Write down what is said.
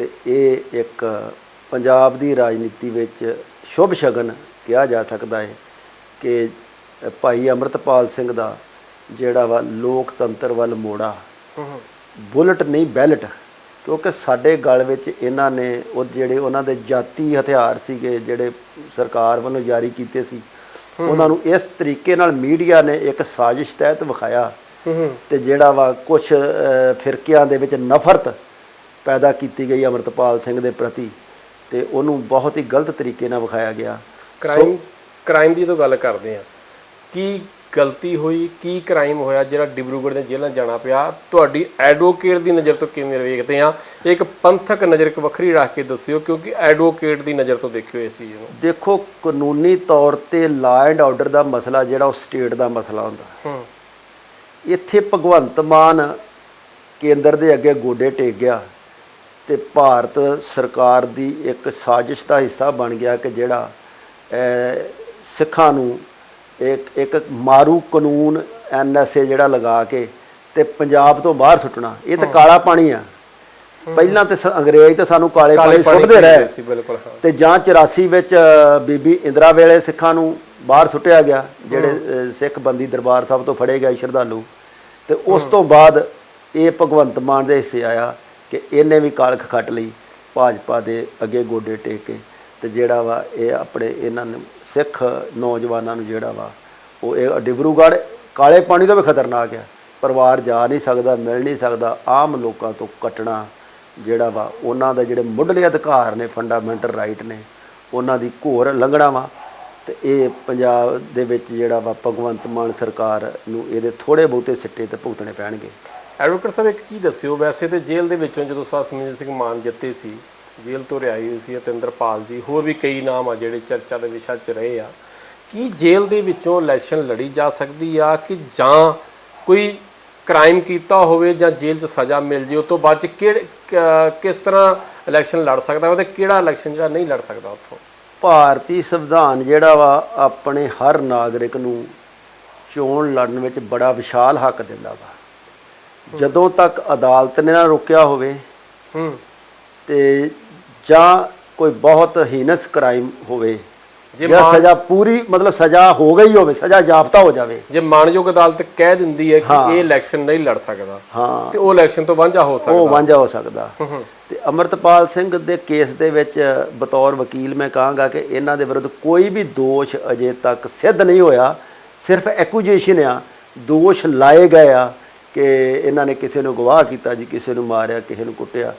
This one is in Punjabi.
ਤੇ ਇਹ ਇੱਕ ਪੰਜਾਬ ਦੀ ਰਾਜਨੀਤੀ ਵਿੱਚ ਸ਼ੁਭ ਸ਼ਗਨ ਕਿਹਾ ਜਾ ਸਕਦਾ ਹੈ ਕਿ ਭਾਈ ਅਮਰਤਪਾਲ ਸਿੰਘ ਦਾ ਜਿਹੜਾ ਵਾ ਲੋਕਤੰਤਰ ਵੱਲ ਮੋੜਾ। ਬੁਲਟ ਨਹੀਂ ਬੈਲਟ ਕਿਉਂਕਿ ਸਾਡੇ ਗਲ ਵਿੱਚ ਇਹਨਾਂ ਨੇ ਉਹ ਜਿਹੜੇ ਉਹਨਾਂ ਦੇ ਜਾਤੀ ਹਥਿਆਰ ਸੀਗੇ ਜਿਹੜੇ ਸਰਕਾਰ ਵੱਲੋਂ ਜਾਰੀ ਕੀਤੇ ਸੀ ਉਹਨਾਂ ਨੂੰ ਇਸ ਤਰੀਕੇ ਨਾਲ ਮੀਡੀਆ ਨੇ ਇੱਕ ਸਾਜ਼ਿਸ਼ ਤਹਿਤ ਵਿਖਾਇਆ ਤੇ ਜਿਹੜਾ ਵਾ ਕੁਝ ਫਿਰਕਿਆਂ ਦੇ ਵਿੱਚ ਨਫ਼ਰਤ ਪੈਦਾ ਕੀਤੀ ਗਈ ਅਮਰਤਪਾਲ ਸਿੰਘ ਦੇ ਪ੍ਰਤੀ ਤੇ ਉਹਨੂੰ ਬਹੁਤ ਹੀ ਗਲਤ ਤਰੀਕੇ ਨਾਲ ਵਿਖਾਇਆ ਗਿਆ। ਕ੍ਰਾਈਮ ਕ੍ਰਾਈਮ ਦੀ ਤਾਂ ਗੱਲ ਕਰਦੇ ਆ ਕੀ ਗਲਤੀ ਹੋਈ ਕੀ ਕ੍ਰਾਈਮ ਹੋਇਆ ਜਿਹੜਾ ਡਿਬਰੂਗੜ੍ਹ ਦੇ ਜੇਲ੍ਹਾਂ ਜਾਣਾ ਪਿਆ ਤੁਹਾਡੀ ਐਡਵੋਕੇਟ ਦੀ ਨਜ਼ਰ ਤੋਂ ਕਿਵੇਂ ਵੇਖਦੇ ਆ ਇੱਕ ਪੰਥਕ ਨਜ਼ਰ ਇੱਕ ਵੱਖਰੀ ਰੱਖ ਕੇ ਦੱਸਿਓ ਕਿਉਂਕਿ ਐਡਵੋਕੇਟ ਦੀ ਨਜ਼ਰ ਤੋਂ ਦੇਖਿਓ ਇਸ ਚੀਜ਼ ਨੂੰ। ਦੇਖੋ ਕਾਨੂੰਨੀ ਤੌਰ ਤੇ ਲਾ ਐਂਡ ਆਰਡਰ ਦਾ ਮਸਲਾ ਜਿਹੜਾ ਉਹ ਸਟੇਟ ਦਾ ਮਸਲਾ ਹੁੰਦਾ। ਇੱਥੇ ਭਗਵੰਤ ਮਾਨ ਕੇਂਦਰ ਦੇ ਅੱਗੇ ਗੋਡੇ ਟੇਕ ਗਿਆ। ਤੇ ਭਾਰਤ ਸਰਕਾਰ ਦੀ ਇੱਕ ਸਾਜ਼ਿਸ਼ ਦਾ ਹਿੱਸਾ ਬਣ ਗਿਆ ਕਿ ਜਿਹੜਾ ਸਿੱਖਾਂ ਨੂੰ ਇੱਕ ਇੱਕ ਮਾਰੂ ਕਾਨੂੰਨ ਐਨਐਸਏ ਜਿਹੜਾ ਲਗਾ ਕੇ ਤੇ ਪੰਜਾਬ ਤੋਂ ਬਾਹਰ ਸੁੱਟਣਾ ਇਹ ਤਾਂ ਕਾਲਾ ਪਾਣੀ ਆ। ਪਹਿਲਾਂ ਤੇ ਅੰਗਰੇਜ਼ ਤਾਂ ਸਾਨੂੰ ਕਾਲੇ ਪਾਣੀ ਸੁੱਟਦੇ ਰਹੇ। ਤੇ ਜਾਂ 84 ਵਿੱਚ ਬੀਬੀ ਇੰਦਰਾ ਵੇਲੇ ਸਿੱਖਾਂ ਨੂੰ ਬਾਹਰ ਸੁੱਟਿਆ ਗਿਆ ਜਿਹੜੇ ਸਿੱਖ ਬੰਦੀ ਦਰਬਾਰ ਸਾਹਿਬ ਤੋਂ ਫੜੇ ਗਏ ਸ਼ਰਧਾਲੂ। ਤੇ ਉਸ ਤੋਂ ਬਾਅਦ ਇਹ ਭਗਵੰਤ ਮਾਨ ਦੇ ਹਿੱਸੇ ਆਇਆ। ਕਿ ਇਹਨੇ ਵੀ ਕਾਲਖ ਖੱਟ ਲਈ ਭਾਜਪਾ ਦੇ ਅੱਗੇ ਗੋਡੇ ਟੇਕ ਕੇ। ਤੇ ਜਿਹੜਾ ਵਾ ਇਹ ਆਪਣੇ ਇਹਨਾਂ ਨੂੰ ਸਿੱਖ ਨੌਜਵਾਨਾਂ ਨੂੰ ਜਿਹੜਾ ਵਾ, ਉਹ ਇਹ ਡਿਬਰੂਗੜ੍ਹ ਕਾਲੇ ਪਾਣੀ ਤੋਂ ਵੀ ਖਤਰਨਾਕ ਆ। ਪਰਿਵਾਰ ਜਾ ਨਹੀਂ ਸਕਦਾ, ਮਿਲ ਨਹੀਂ ਸਕਦਾ, ਆਮ ਲੋਕਾਂ ਤੋਂ ਕੱਟਣਾ ਜਿਹੜਾ ਵਾ, ਉਹਨਾਂ ਦਾ ਜਿਹੜੇ ਮੁੱਢਲੇ ਅਧਿਕਾਰ ਨੇ, ਫੰਡਾਮੈਂਟਲ ਰਾਈਟ ਨੇ, ਉਹਨਾਂ ਦੀ ਘੋਰ ਲੰਘਣਾ ਵਾ। ਤੇ ਇਹ ਪੰਜਾਬ ਦੇ ਵਿੱਚ ਜਿਹੜਾ ਵਾ ਭਗਵੰਤ ਮਾਨ ਸਰਕਾਰ ਨੂੰ ਇਹਦੇ ਥੋੜੇ ਬਹੁਤੇ ਸਿੱਟੇ ਤੇ ਭੁਗਤਣੇ ਪੈਣਗੇ। ਐਡਵੋਕੇਟ ਸਾਹਿਬ, ਇੱਕ ਚੀਜ਼ ਦੱਸਿਓ, ਵੈਸੇ ਤੇ ਜੇਲ੍ਹ ਦੇ ਵਿੱਚੋਂ ਜਦੋਂ ਸਾ ਸਿੰਘ ਮਾਨ ਜਿੱਤੇ ਸੀ, ਜੇਲ੍ਹ ਤੋਂ ਰਿਹਾਈ ਹੋਈ ਸੀ ਅਤਿੰਦਰਪਾਲ ਜੀ, ਹੋਰ ਵੀ ਕਈ ਨਾਮ ਆ ਜਿਹੜੇ ਚਰਚਾ ਦੇ ਵਿਸ਼ਾ 'ਚ ਰਹੇ ਆ। ਕੀ ਜੇਲ੍ਹ ਦੇ ਵਿੱਚੋਂ ਇਲੈਕਸ਼ਨ ਲੜੀ ਜਾ ਸਕਦੀ ਆ ਕਿ ਜਾਂ ਕੋਈ ਕ੍ਰਾਈਮ ਕੀਤਾ ਹੋਵੇ ਜਾਂ ਜੇਲ੍ਹ 'ਚ ਸਜ਼ਾ ਮਿਲ ਜੇ ਉਸ ਤੋਂ ਬਾਅਦ 'ਚ ਕਿਹੜੇ ਕਿਸ ਤਰ੍ਹਾਂ ਇਲੈਕਸ਼ਨ ਲੜ ਸਕਦਾ ਉਹ ਤੇ ਕਿਹੜਾ ਇਲੈਕਸ਼ਨ ਜਿਹੜਾ ਨਹੀਂ ਲੜ ਸਕਦਾ ਉੱਥੋਂ? ਭਾਰਤੀ ਸੰਵਿਧਾਨ ਜਿਹੜਾ ਵਾ, ਆਪਣੇ ਹਰ ਨਾਗਰਿਕ ਨੂੰ ਚੋਣ ਲੜਨ ਵਿੱਚ ਬੜਾ ਵਿਸ਼ਾਲ ਹੱਕ ਦਿੰਦਾ ਵਾ। ਜਦੋਂ ਤੱਕ ਅਦਾਲਤ ਨੇ ਨਾ ਰੋਕਿਆ ਹੋਵੇ ਹੂੰ। ਤੇ ਜਾਂ ਕੋਈ ਬਹੁਤ ਹੀਨਸ ਕ੍ਰਾਈਮ ਹੋਵੇ ਜੇ ਸਜ਼ਾ ਪੂਰੀ ਮਤਲਬ ਸਜ਼ਾ ਹੋ ਗਈ ਹੋਵੇ ਸਜ਼ਾ ਜਾਫਤਾ ਹੋ ਜਾਵੇ। ਜੇ ਮਾਨਯੋਗ ਅਦਾਲਤ ਕਹਿ ਦਿੰਦੀ ਹੈ। ਕਿ ਇਹ ਇਲੈਕਸ਼ਨ ਨਹੀਂ ਲੜ ਸਕਦਾ ਹਾਂ। ਤੇ ਉਹ ਇਲੈਕਸ਼ਨ ਤੋਂ ਵਾਂਝਾ ਹੋ ਉਹ ਸਕਦਾ ਵਾਂਝਾ ਹੋ ਸਕਦਾ। ਹੂੰ ਹੂੰ। ਤੇ ਅਮਰਤਪਾਲ ਸਿੰਘ ਦੇ ਕੇਸ ਦੇ ਵਿੱਚ ਬਤੌਰ ਵਕੀਲ ਮੈਂ ਕਹਾਂਗਾ ਕਿ ਇਹਨਾਂ ਦੇ ਵਿਰੁੱਧ ਕੋਈ ਵੀ ਦੋਸ਼ ਅਜੇ ਤੱਕ ਸਿੱਧ ਨਹੀਂ ਹੋਇਆ ਸਿਰਫ ਐਕੂਜੀਏਸ਼ਨ ਆ ਦੋਸ਼ ਲਾਏ ਗਏ ਆ। ਕਿ ਇਹਨਾਂ ਨੇ ਕਿਸੇ ਨੂੰ ਗਵਾਹ ਕੀਤਾ ਜੀ ਕਿਸੇ ਨੂੰ ਮਾਰਿਆ ਕਿਸੇ ਨੂੰ ਕੁੱਟਿਆ।